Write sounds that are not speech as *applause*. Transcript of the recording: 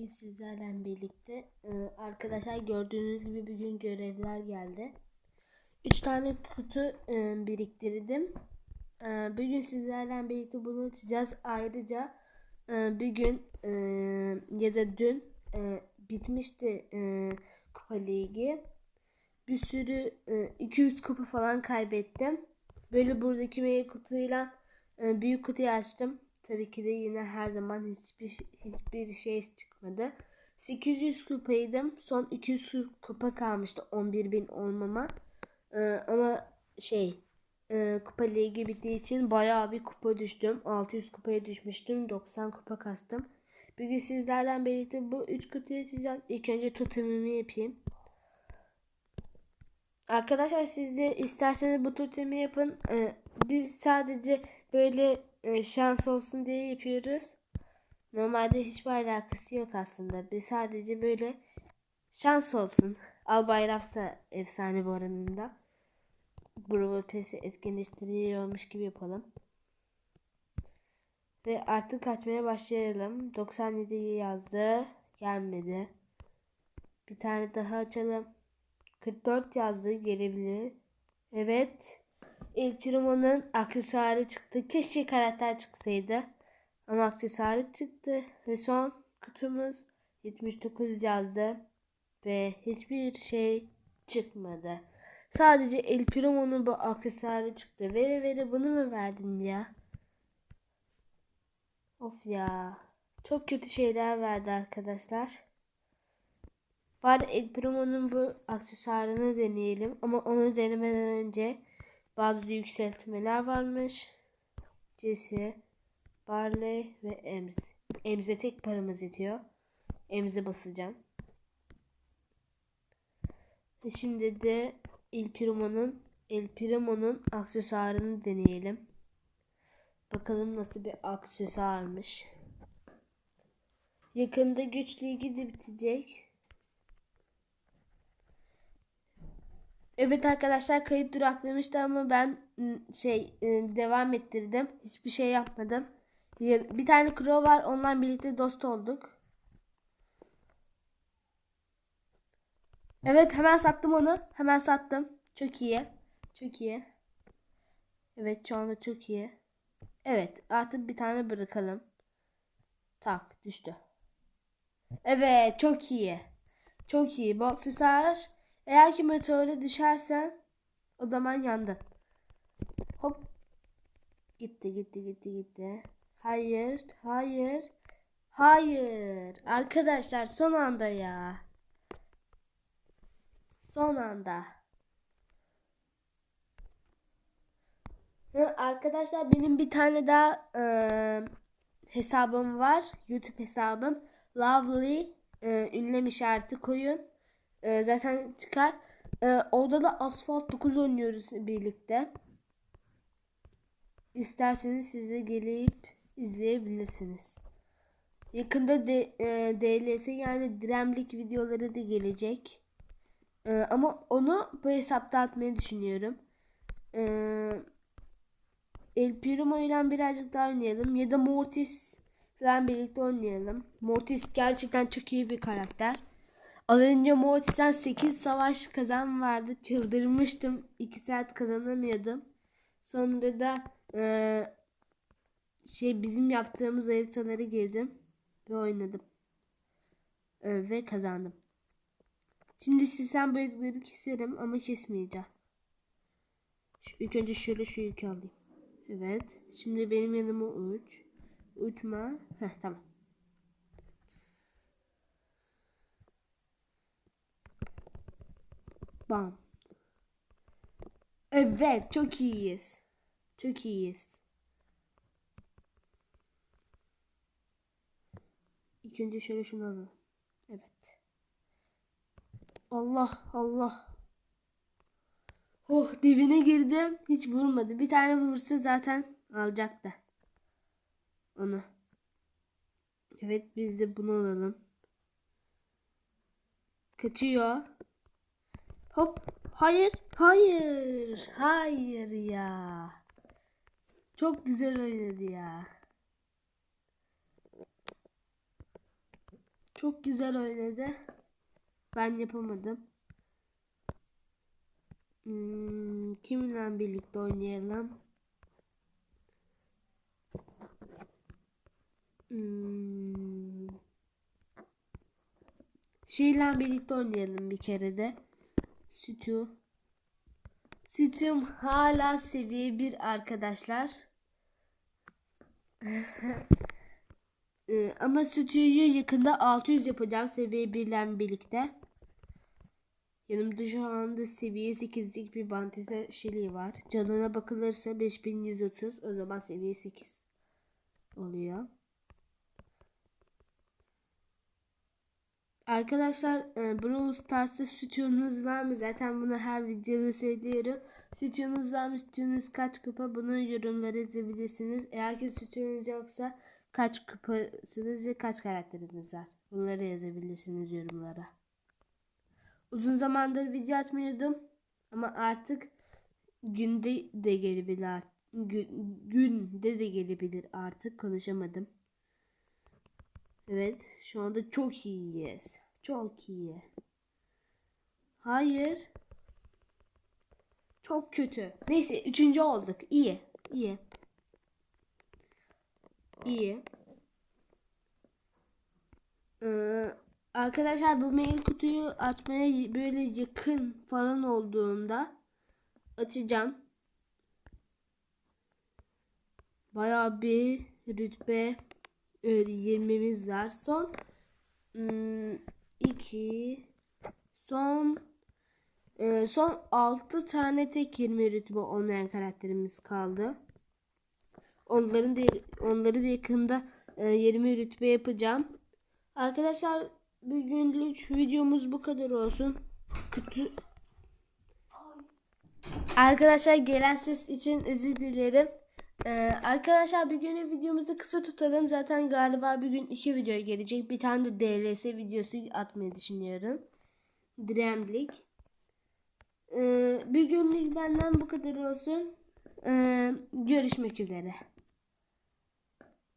Bugün sizlerle birlikte e, arkadaşlar gördüğünüz gibi bugün görevler geldi. 3 tane kutu e, biriktirdim. E, bugün sizlerle birlikte bunu açacağız. Ayrıca e, bir gün e, ya da dün bitmişti e, kupa ligi. Bir sürü e, 200 kupa falan kaybettim. Böyle buradaki meyve kutuyla büyük kutuyu açtım. Tabii ki de yine her zaman hiçbir hiçbir şey çıkmadı. 800 kupaydım. Son 200 kupa kalmıştı 11.000 olmama. Ee, ama şey e, kupa ligi bittiği için bayağı bir kupa düştüm. 600 kupaya düşmüştüm. 90 kupa kastım. Bugün sizlerle birlikte bu 3 kutuyu açacağız. İlk önce totemimi yapayım. Arkadaşlar siz de isterseniz bu totemi yapın. Ee, biz sadece böyle e, şans olsun diye yapıyoruz. Normalde hiçbir alakası yok aslında. Biz sadece böyle şans olsun. Al Bayraksa efsane bu oranında. Bravo Pes'i etkinleştiriyormuş gibi yapalım. Ve artık kaçmaya başlayalım. 97 yazdı. Gelmedi. Bir tane daha açalım. 44 yazdı. Gelebilir. Evet. İlk Roman'ın aksesuarı çıktı. Keşke karakter çıksaydı. Ama aksesuarı çıktı. Ve son kutumuz 79 yazdı. Ve hiçbir şey çıkmadı. Sadece El Primo'nun bu aksesuarı çıktı. Vere vere bunu mu verdin ya? Of ya. Çok kötü şeyler verdi arkadaşlar. Bari El Primo'nun bu aksesuarını deneyelim. Ama onu denemeden önce bazı yükseltmeler varmış. Jesse, Barley ve Ems. Ems'e tek paramız yetiyor. Ems'e basacağım. Ve şimdi de El Primo'nun El Primo'nun aksesuarını deneyelim. Bakalım nasıl bir aksesuarmış. Yakında güç ligi de bitecek. Evet arkadaşlar kayıt duraklamıştı ama ben şey e, devam ettirdim. Hiçbir şey yapmadım. Bir tane crow var. Onunla birlikte dost olduk. Evet hemen sattım onu. Hemen sattım. Çok iyi. Çok iyi. Evet şu anda çok iyi. Evet artık bir tane bırakalım. Tak düştü. Evet çok iyi. Çok iyi. Boxer eğer ki meteora düşersen o zaman yandın. Hop. Gitti gitti gitti gitti. Hayır. Hayır. Hayır. Arkadaşlar son anda ya. Son anda. Arkadaşlar benim bir tane daha e, hesabım var. YouTube hesabım. Lovely e, ünlem işareti koyun. E, zaten çıkar. E, orada da Asfalt 9 oynuyoruz birlikte. İsterseniz siz de gelip izleyebilirsiniz. Yakında de, e, DLS yani Dremlik videoları da gelecek. E, ama onu bu hesapta atmayı düşünüyorum. E, El Primo ile birazcık daha oynayalım. Ya da Mortis ile birlikte oynayalım. Mortis gerçekten çok iyi bir karakter. Az önce Mortis'ten 8 savaş kazan vardı. Çıldırmıştım. 2 saat kazanamıyordum. Sonra da e, şey bizim yaptığımız haritaları girdim. Ve oynadım. E, ve kazandım. Şimdi sistem bölgeleri keserim ama kesmeyeceğim. Şu, ilk önce şöyle şu yükü alayım. Evet. Şimdi benim yanıma uç. Uçma. Heh tamam. Bam. Evet çok iyiyiz. Çok iyiyiz. İlk önce şöyle şunu alalım. Evet. Allah Allah. Oh dibine girdim. Hiç vurmadı. Bir tane vursa zaten alacaktı. Onu. Evet biz de bunu alalım. Kaçıyor. Hop. Hayır. Hayır. Hayır ya. Çok güzel oynadı ya. Çok güzel oynadı. Ben yapamadım. Hmm, kiminle birlikte oynayalım? Hmm. Şeyle birlikte oynayalım bir kere de. Sütü. Sütüm hala seviye 1 arkadaşlar. *laughs* Ee, ama stüdyoyu yakında 600 yapacağım seviye 1 ile birlikte. Yanımda şu anda seviye 8'lik bir bandite şili var. Canına bakılırsa 5130 o zaman seviye 8 oluyor. Arkadaşlar e, Brawl Stars'ta stüdyonuz var mı? Zaten bunu her videoda söylüyorum. Stüdyonuz var mı? Stüdyonuz kaç kupa? Bunu yorumlara yazabilirsiniz. Eğer ki stüdyonuz yoksa kaç kupasınız ve kaç karakteriniz var? Bunları yazabilirsiniz yorumlara. Uzun zamandır video atmıyordum. Ama artık günde de gelebilir. Gün, günde de gelebilir artık. Konuşamadım. Evet. Şu anda çok iyiyiz. Çok iyi. Hayır. Çok kötü. Neyse üçüncü olduk. İyi. İyi. İyi. Ee, arkadaşlar bu mail kutuyu açmaya böyle yakın falan olduğunda açacağım. Bayağı bir rütbe 20'miz var. Son 2 son e, son 6 tane tek 20 rütbe olmayan karakterimiz kaldı. Onların da onları da yakında e, 20 rütbe yapacağım. Arkadaşlar bugünlük videomuz bu kadar olsun. Kötü Arkadaşlar gelen ses için özür dilerim. Ee, arkadaşlar bir günü videomuzu kısa tutalım. Zaten galiba bir gün iki video gelecek. Bir tane de DLS videosu atmayı düşünüyorum. Dremlik. Ee, bir günlük benden bu kadar olsun. Ee, görüşmek üzere.